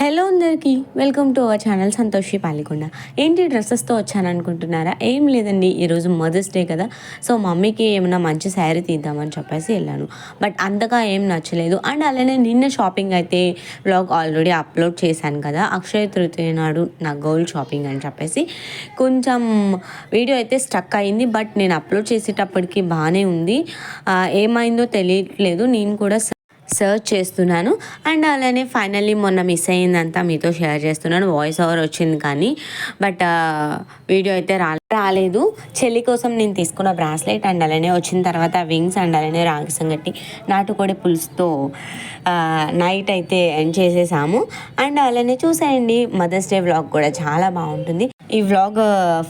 Hello అందరికీ. Welcome to our channel Santoshi Palikonda ఏంటి డ్రెస్సెస్తో వచ్చాను అనుకుంటున్నారా ఏం లేదండి ఈరోజు మదర్స్ డే కదా. సో మమ్మీకి ఏమైనా మంచి శారీ తీద్దామని చెప్పేసి వెళ్ళాను. బట్ అంతగా ఏం నచ్చలేదు. అండ్ అలానే నిన్న షాపింగ్ అయితే వ్లాగ్ ఆల్రెడీ అప్లోడ్ చేశాను కదా. అక్షయ తృతీయ నాడు నా గోల్డ్ షాపింగ్ అని చెప్పేసి కొంచెం వీడియో అయితే స్టక్ అయింది. బట్ నేను అప్లోడ్ చేసేటప్పటికి బాగానే ఉంది. ఏమైందో తెలియట్లేదు. నేను కూడా సర్చ్ చేస్తున్నాను. అండ్ అలానే ఫైనల్లీ మొన్న మిస్ అయిందంతా మీతో షేర్ చేస్తున్నాను. వాయిస్ ఓవర్ వచ్చింది కానీ బట్ వీడియో అయితే రా రాలేదు. చెల్లి కోసం నేను తీసుకున్న బ్రాస్లెట్ అండ్ అలానే వచ్చిన తర్వాత వింగ్స్ అండ్ అలానే రాగి సంగటి నాటుకోడి పులుసుతో నైట్ అయితే ఎండ్ చేసేసాము. అండ్ అలానే చూసేయండి. మదర్స్ డే వ్లాగ్ కూడా చాలా బాగుంటుంది. ఈ వ్లాగ్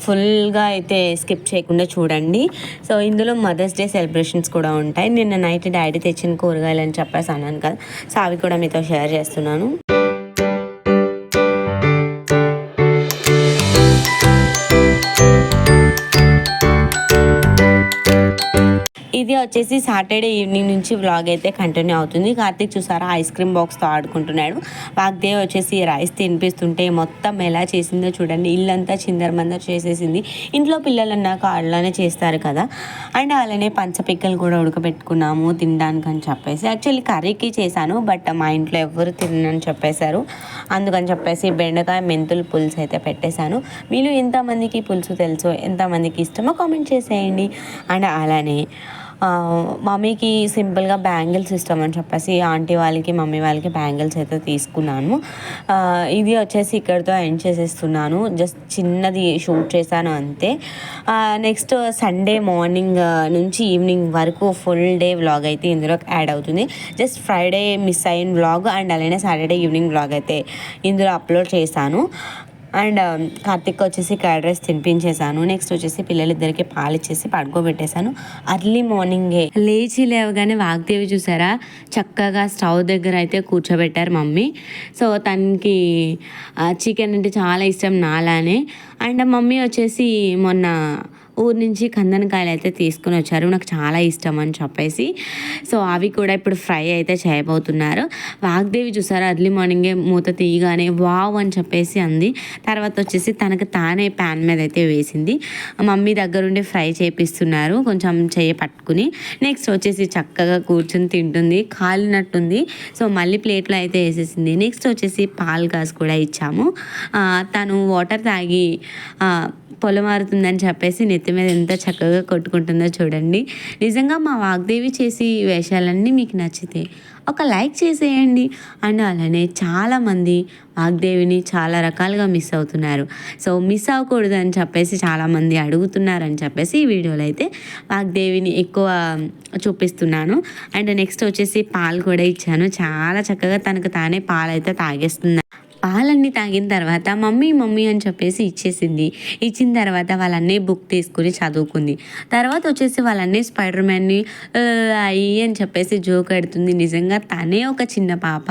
ఫుల్గా uh, అయితే స్కిప్ చేయకుండా చూడండి. సో ఇందులో మదర్స్ డే సెలబ్రేషన్స్ కూడా ఉంటాయి. నిన్న నైట్ డాడీ తెచ్చిన కూరగాయలు అని చెప్పేసి అన్నాను కదా. సో అవి కూడా మీతో షేర్ చేస్తున్నాను. ఇది వచ్చేసి సాటర్డే ఈవినింగ్ నుంచి వ్లాగ్ అయితే కంటిన్యూ అవుతుంది. కార్తీక్ చూసారా? ఐస్ క్రీమ్ బాక్స్తో ఆడుకుంటున్నాడు. వాగ్దేవ్ వచ్చేసి రైస్ తినిపిస్తుంటే మొత్తం ఎలా చేసిందో చూడండి. ఇల్లంతా చిందరమందర చేసేసింది. ఇంట్లో పిల్లలు అన్నాక అలానే చేస్తారు కదా. అండ్ అలానే పంచపిక్కలు కూడా ఉడకబెట్టుకున్నాము తినడానికి అని చెప్పేసి. యాక్చువల్లీ కర్రీకి చేశాను బట్ మా ఇంట్లో ఎవరు తినని చెప్పేశారు. అందుకని చెప్పేసి బెండకాయ మెంతులు పులుసు అయితే పెట్టేశాను. మీరు ఎంతమందికి పులుసు తెలుసో ఎంతమందికి ఇష్టమో కామెంట్ చేసేయండి. అండ్ అలానే మమ్మీకి సింపుల్గా బ్యాంగిల్స్ ఇష్టం అని చెప్పేసి ఆంటీ వాళ్ళకి మమ్మీ వాళ్ళకి బ్యాంగిల్స్ అయితే తీసుకున్నాను. ఇది వచ్చేసి ఇక్కడితో ఎండ్ చేసేస్తున్నాను. జస్ట్ చిన్నది షూట్ చేశాను అంతే. నెక్స్ట్ సండే మార్నింగ్ నుంచి ఈవినింగ్ వరకు ఫుల్ డే వ్లాగ్ అయితే ఇందులో యాడ్ అవుతుంది. జస్ట్ ఫ్రైడే మిస్ అయిన వ్లాగ్ అండ్ అలానే సాటర్డే ఈవినింగ్ వ్లాగ్ అయితే ఇందులో అప్లోడ్ చేశాను. అండ్ um, కార్తిక్ వచ్చేసి కర్డ్ రైస్ తినిపించేశాను. నెక్స్ట్ వచ్చేసి పిల్లలిద్దరికి పాలు ఇచ్చేసి పడుకోబెట్టేశాను. అర్లీ మార్నింగే లేచి లేవగానే వాగ్దేవి చూసారా? చక్కగా స్టవ్ దగ్గర అయితే కూర్చోబెట్టారు మమ్మీ. సో తనకి చికెన్ అంటే చాలా ఇష్టం నాలానే. అండ్ మమ్మీ వచ్చేసి మొన్న ఊరు నుంచి కందనకాయలు అయితే తీసుకుని వచ్చారు. నాకు చాలా ఇష్టం అని చెప్పేసి. సో అవి కూడా ఇప్పుడు ఫ్రై అయితే చేయబోతున్నారు. వాగ్దేవి చూసారు? అర్లీ మార్నింగే మూత తీయగానే వావ్ అని చెప్పేసి అంది. తర్వాత వచ్చేసి తనకు తానే ప్యాన్ మీద అయితే వేసింది. మమ్మీ దగ్గరుండి ఫ్రై చేపిస్తున్నారు. కొంచెం చేయి పట్టుకుని. నెక్స్ట్ వచ్చేసి చక్కగా కూర్చొని తింటుంది. కాలినట్టుంది. సో మళ్ళీ ప్లేట్లో అయితే వేసేసింది. నెక్స్ట్ వచ్చేసి పాల్ గాస్ కూడా ఇచ్చాము. తను వాటర్ తాగి పొలమారుతుందని చెప్పేసి నెత్తి మీద ఎంత చక్కగా కొట్టుకుంటుందో చూడండి. నిజంగా మా వాగ్దేవి చేసి వేషాలన్నీ మీకు నచ్చితే ఒక లైక్ చేసేయండి. అండ్ అలానే చాలామంది వాగ్దేవిని చాలా రకాలుగా మిస్ అవుతున్నారు. సో మిస్ అవ్వకూడదు అని చెప్పేసి చాలామంది అడుగుతున్నారని చెప్పేసి ఈ వీడియోలో అయితే వాగ్దేవిని ఎక్కువ చూపిస్తున్నాను. అండ్ నెక్స్ట్ వచ్చేసి పాలు కూడా ఇచ్చాను. చాలా చక్కగా తనకు తానే పాలు అయితే తాగేస్తుంది పాలన్నీ తాగిన తర్వాత మమ్మీ మమ్మీ అని చెప్పేసి ఇచ్చేసింది. ఇచ్చిన తర్వాత వాళ్ళన్నీ బుక్ తీసుకుని చదువుకుంది. తర్వాత వచ్చేసి వాళ్ళన్నీ స్పైడర్ మ్యాన్ని అయ్యి అని చెప్పేసి జోక్ ఆడుతుంది. నిజంగా తనే ఒక చిన్న పాప.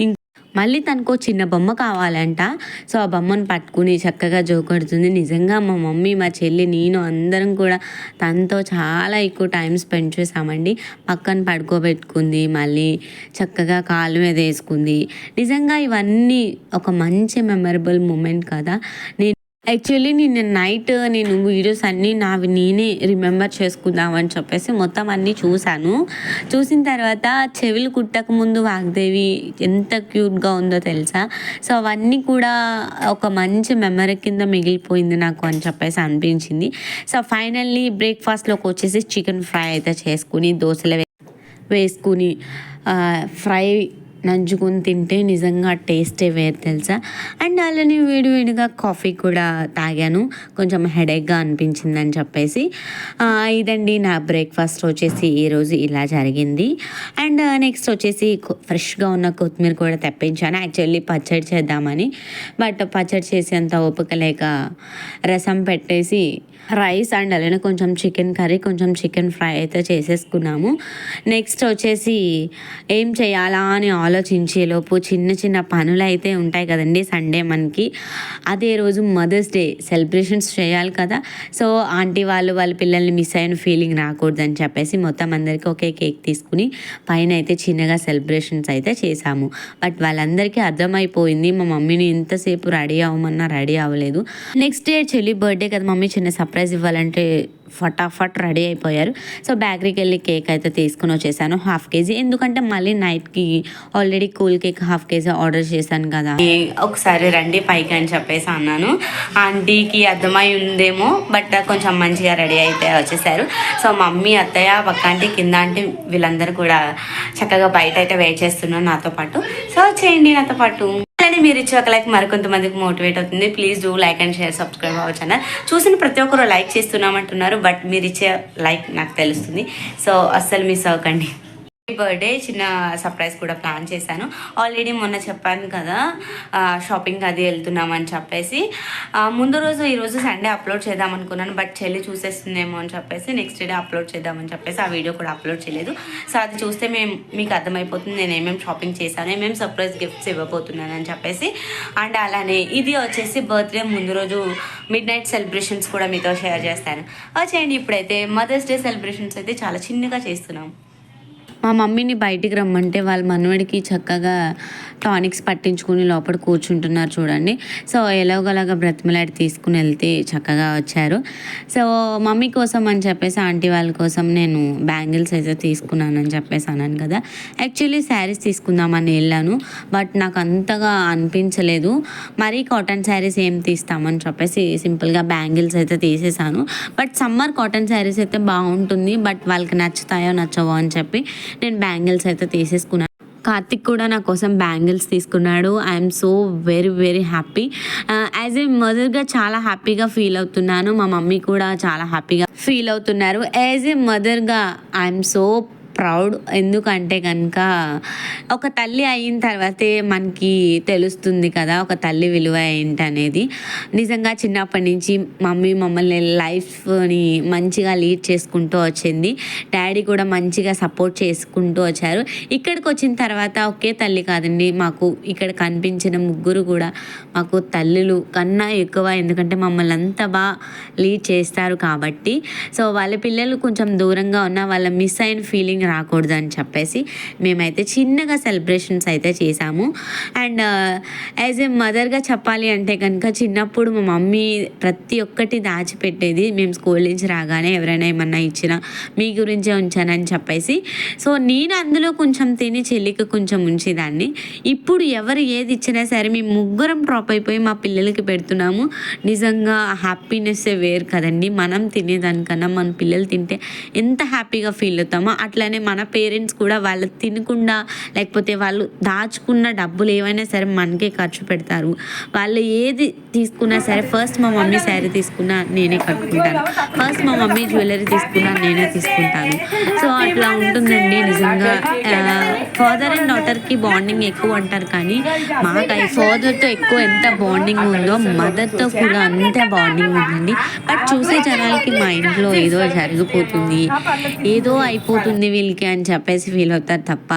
ఇంక మళ్ళీ తనకు చిన్న బొమ్మ కావాలంట. సో ఆ బొమ్మను పట్టుకుని చక్కగా జోకడుతుంది. నిజంగా మా మమ్మీ మా చెల్లి నేను అందరం కూడా తనతో చాలా ఎక్కువ టైం స్పెండ్ చేసామండి పక్కన పడుకోబెట్టుకుంది మళ్ళీ చక్కగా కాలు మీద వేసుకుంది. నిజంగా ఇవన్నీ ఒక మంచి మెమరబుల్ మూమెంట్ కదా. నేను యాక్చువల్లీ నిన్న నైట్ నేను వీడియోస్ అన్నీ నావి నేనే రిమెంబర్ చేసుకుందామని చెప్పేసి మొత్తం అన్నీ చూశాను. చూసిన తర్వాత చెవులు కుట్టక ముందు వాగ్దేవి ఎంత క్యూట్గా ఉందో తెలుసా? సో అవన్నీ కూడా ఒక మంచి మెమరీ కింద మిగిలిపోయింది నాకు అని చెప్పేసి అనిపించింది. సో ఫైనల్లీ బ్రేక్ఫాస్ట్లోకి వచ్చేసి చికెన్ ఫ్రై అయితే చేసుకుని దోశలు వే- వేసుకుని ఫ్రై నంచుకొని తింటే నిజంగా టేస్టే వేరు తెలుసా? అండ్ అలానే వేడివేడిగా కాఫీ కూడా తాగాను. కొంచెం హెడేక్గా అనిపించింది అని చెప్పేసి ఇదండి నా బ్రేక్ఫాస్ట్ వచ్చేసి ఈరోజు ఇలా జరిగింది. అండ్ నెక్స్ట్ వచ్చేసి ఫ్రెష్గా ఉన్న కొత్తిమీర కూడా తెప్పించాను. యాక్చువల్లీ పచ్చడి చేద్దామని. బట్ పచ్చడి చేసేంత ఓపిక లేక రసం పెట్టేసి రైస్ అండ్ అలానే కొంచెం చికెన్ కర్రీ కొంచెం చికెన్ ఫ్రై అయితే చేసేసుకున్నాము. నెక్స్ట్ వచ్చేసి ఏం చేయాలా అని ఆలో ఆలోచించేలోపు చిన్న చిన్న పనులు అయితే ఉంటాయి కదండి సండే మనకి. అదే రోజు మదర్స్ డే సెలబ్రేషన్స్ చేయాలి కదా. సో ఆంటీ వాళ్ళు వాళ్ళ పిల్లల్ని మిస్ అయిన ఫీలింగ్ రాకూడదని చెప్పేసి మొత్తం అందరికీ ఒకే కేక్ తీసుకుని పైన అయితే చిన్నగా సెలబ్రేషన్స్ అయితే చేశాము. బట్ వాళ్ళందరికీ అర్థమైపోయింది మా మమ్మీని ఇంతసేపు రెడీ అవ్వమన్నా రెడీ అవ్వలేదు. నెక్స్ట్ డే చెల్లి బర్త్డే కదా మమ్మీ చిన్న సర్ప్రైజ్ ఇవ్వాలంటే ఫటాఫట్ రెడీ అయిపోయారు. సో బేకరీకి వెళ్ళి కేక్ అయితే తీసుకుని వచ్చేసాను హాఫ్ కేజీ. ఎందుకంటే మళ్ళీ నైట్కి already cool cake half KG order చేశాను కదా. ఒకసారి రండి పైకి అని చెప్పేసి అన్నాను. ఆంటీకి అర్థమై ఉందేమో బట్ కొంచెం మంచిగా రెడీ అయితే వచ్చేసారు. సో మమ్మీ అత్తయ్య పక్క ఆంటీ కింద ఆంటీ వీళ్ళందరూ కూడా చక్కగా బయట అయితే వెయిట్ చేస్తున్నారు నాతో పాటు. సో చేయండి నాతో పాటు. అలానే మీరు ఇచ్చే ఒక లైక్ మరికొంతమందికి మోటివేట్ అవుతుంది. Please do like and share subscribe అవ్వచ్చు అన్న చూసిన ప్రతి ఒక్కరు లైక్ చేస్తున్నామంటున్నారు బట్ మీరు ఇచ్చే లైక్ నాకు తెలుస్తుంది. సో అస్సలు మిస్ అవ్వకండి. బర్త్డే చిన్న సర్ప్రైజ్ కూడా ప్లాన్ చేశాను. ఆల్రెడీ మొన్న చెప్పాను కదా షాపింగ్ అది వెళ్తున్నామని చెప్పేసి. ముందు రోజు ఈరోజు సండే అప్లోడ్ చేద్దాం అనుకున్నాను బట్ చెల్లి చూసేస్తుందేమో అని చెప్పేసి నెక్స్ట్ డే అప్లోడ్ చేద్దామని చెప్పేసి ఆ వీడియో కూడా అప్లోడ్ చేయలేదు. సో అది చూస్తే మేము మీకు అర్థమైపోతుంది నేను ఏమేమి షాపింగ్ చేశాను ఏమేమి సర్ప్రైజ్ గిఫ్ట్స్ ఇవ్వబోతున్నాను అని చెప్పేసి. అండ్ అలానే ఇది వచ్చేసి బర్త్డే ముందు రోజు మిడ్ నైట్ సెలబ్రేషన్స్ కూడా మీతో షేర్ చేస్తాను. వచ్చేయండి ఇప్పుడైతే మదర్స్ డే సెలబ్రేషన్స్ అయితే చాలా చిన్నగా చేస్తున్నాం. మా మమ్మీని బయటికి రమ్మంటే వాళ్ళ మనవడికి చక్కగా టానిక్స్ పట్టించుకుని లోపల కూర్చుంటున్నారు చూడండి. సో ఎలాగోలాగా బ్రతిమలాడి తీసుకుని వెళ్తే చక్కగా వచ్చారు. సో మమ్మీ కోసం అని చెప్పేసి ఆంటీ వాళ్ళ కోసం నేను బ్యాంగిల్స్ అయితే తీసుకున్నాను అని చెప్పేసి అన్నాను కదా. యాక్చువల్లీ శారీస్ తీసుకుందామని వెళ్ళాను. బట్ నాకు అంతగా అనిపించలేదు. మరీ కాటన్ శారీస్ ఏం తీస్తామని చెప్పేసి సింపుల్గా బ్యాంగిల్స్ అయితే తీసేసాను. బట్ సమ్మర్ కాటన్ శారీస్ అయితే బాగుంటుంది. బట్ వాళ్ళకి నచ్చుతాయో నచ్చవో అని చెప్పి నేను బ్యాంగిల్స్ అయితే తీసేసుకున్నాను కార్తిక్ కూడా నా కోసం బ్యాంగిల్స్ తీసుకున్నాడు. I'm so very very happy. As a మదర్గా చాలా హ్యాపీగా ఫీల్ అవుతున్నాను. మా మమ్మీ కూడా చాలా హ్యాపీగా ఫీల్ అవుతున్నారు. యాజ్ ఏ మదర్గా ఐఎమ్ సో ప్రౌడ్. ఎందుకంటే కనుక ఒక తల్లి అయిన తర్వాతే మనకి తెలుస్తుంది కదా ఒక తల్లి విలువ ఏంటనేది. నిజంగా చిన్నప్పటి నుంచి మమ్మీ మమ్మల్ని లైఫ్ని మంచిగా లీడ్ చేసుకుంటూ వచ్చింది. డాడీ కూడా మంచిగా సపోర్ట్ చేసుకుంటూ వచ్చారు. ఇక్కడికి వచ్చిన తర్వాత ఒకే తల్లి కాదండి మాకు ఇక్కడ కనిపించిన ముగ్గురు కూడా మాకు తల్లులు కన్నా ఎక్కువ ఎందుకంటే మమ్మల్ని అంత బాగా లీడ్ చేస్తారు కాబట్టి. సో వాళ్ళ పిల్లలు కొంచెం దూరంగా ఉన్న వాళ్ళ మిస్ అయిన ఫీలింగ్ రాకూడదు అని చెప్పేసి మేమైతే చిన్నగా సెలబ్రేషన్స్ అయితే చేసాము అండ్ యాజ్ ఏ మదర్గా చెప్పాలి అంటే కనుక చిన్నప్పుడు మా మమ్మీ ప్రతి ఒక్కటి దాచిపెట్టేది మేము స్కూల్ నుంచి రాగానే ఎవరైనా ఏమన్నా ఇచ్చినా మీ గురించే ఉంచానని చెప్పేసి. సో నేను అందులో కొంచెం తిని చెల్లికి కొంచెం ఉంచేదాన్ని. ఇప్పుడు ఎవరు ఏది ఇచ్చినా సరే మేము ముగ్గురం డ్రాప్ అయిపోయి మా పిల్లలకి పెడుతున్నాము. నిజంగా హ్యాపీనెస్ వేరు కదండి. మనం తినేదానికన్నా మన పిల్లలు తింటే ఎంత హ్యాపీగా ఫీల్ అవుతామో అట్లనే మన పేరెంట్స్ కూడా వాళ్ళు తినకుండా లేకపోతే వాళ్ళు దాచుకున్న డబ్బులు ఏవైనా సరే మనకే ఖర్చు పెడతారు. వాళ్ళు ఏది తీసుకున్నా సరే ఫస్ట్ మా మమ్మీ శారీ తీసుకున్నా నేనే కట్టుకుంటాను. ఫస్ట్ మా మమ్మీ జ్యువెలరీ తీసుకున్నా నేనే తీసుకుంటాను. సో అట్లా ఉంటుందండి నిజంగా. ఫాదర్ అండ్ డాటర్కి బాండింగ్ ఎక్కువ అంటారు కానీ మాకు ఫాదర్తో ఎక్కువ ఎంత బాండింగ్ ఉందో మదర్తో కూడా అంతే బాండింగ్ ఉందండి. బట్ చూసే జనాలకి మా ఇంట్లో ఏదో జరిగిపోతుంది. ఏదో అయిపోతుంది వీళ్ళకి అని చెప్పేసి ఫీల్ అవుతారు తప్ప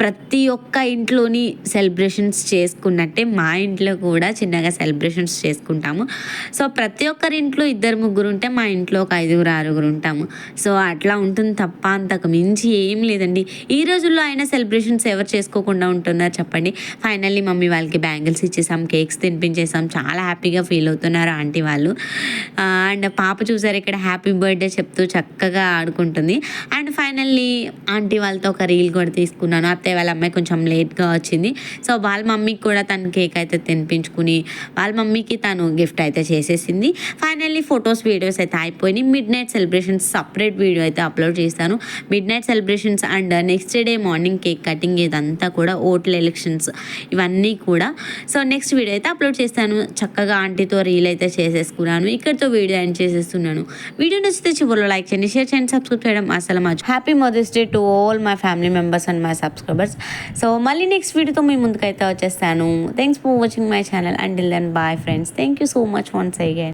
ప్రతి ఒక్క ఇంట్లోని సెలబ్రేషన్స్ చేసుకున్నట్టే మా ఇంట్లో కూడా చిన్నగా సెలబ్రేషన్స్ చేసుకుంటాము. సో ప్రతి ఒక్కరి ఇంట్లో ఇద్దరు ముగ్గురు ఉంటే మా ఇంట్లో ఒక ఐదుగురు ఆరుగురు ఉంటాము. సో అట్లా ఉంటుంది తప్ప అంతకు మించి ఏం లేదండి. ఈ రోజుల్లో అయినా సెలబ్రేషన్స్ ఎవరు చేసుకోకుండా ఉంటున్నారు చెప్పండి. ఫైనల్లీ మమ్మీ వాళ్ళకి బ్యాంగిల్స్ ఇచ్చేసాం కేక్స్ తినిపించేసాం. చాలా హ్యాపీగా ఫీల్ అవుతున్నారు ఆంటీ వాళ్ళు. అండ్ పాప చూసారు ఇక్కడ హ్యాపీ బర్త్డే చెప్తూ చక్కగా ఆడుకుంటుంది. అండ్ ఫైనల్లీ ఆంటీ వాళ్ళతో ఒక రీల్ కూడా తీసుకున్నాను. అత్తయ్య వాళ్ళ అమ్మాయి కొంచెం లేట్గా వచ్చింది. సో వాళ్ళ మమ్మీకి కూడా తను కేక్ అయితే తినిపించుకుని వాళ్ళ మమ్మీకి తను గిఫ్ట్ అయితే చేసేసింది. ఫైనల్లీ ఫొటోస్ వీడియోస్ అయితే అయిపోయినాయి midnight celebrations separate video అయితే అప్లోడ్ చేస్తాను. Midnight celebrations and next day morning cake cutting ఇదంతా కూడా ఓట్ల ఎలక్షన్స్ ఇవన్నీ కూడా. సో నెక్స్ట్ వీడియో అయితే అప్లోడ్ చేస్తాను. చక్కగా ఆంటీతో రీల్ అయితే చేసేసుకున్నాను. ఇక్కడితో వీడియో ఎండ్ చేసేస్తున్నాను. వీడియో నచ్చితే చివరిలో లైక్ చేయండి షేర్ చేయండి సబ్స్క్రైబ్ చేయడం అసలు మర్చి happy mother's day to all my family members and my subscribers so మళ్ళీ నెక్స్ట్ వీడియోతో మీ ముందుకైతే వచ్చేస్తాను. Thanks for watching my channel and then bye friends thank you so much once again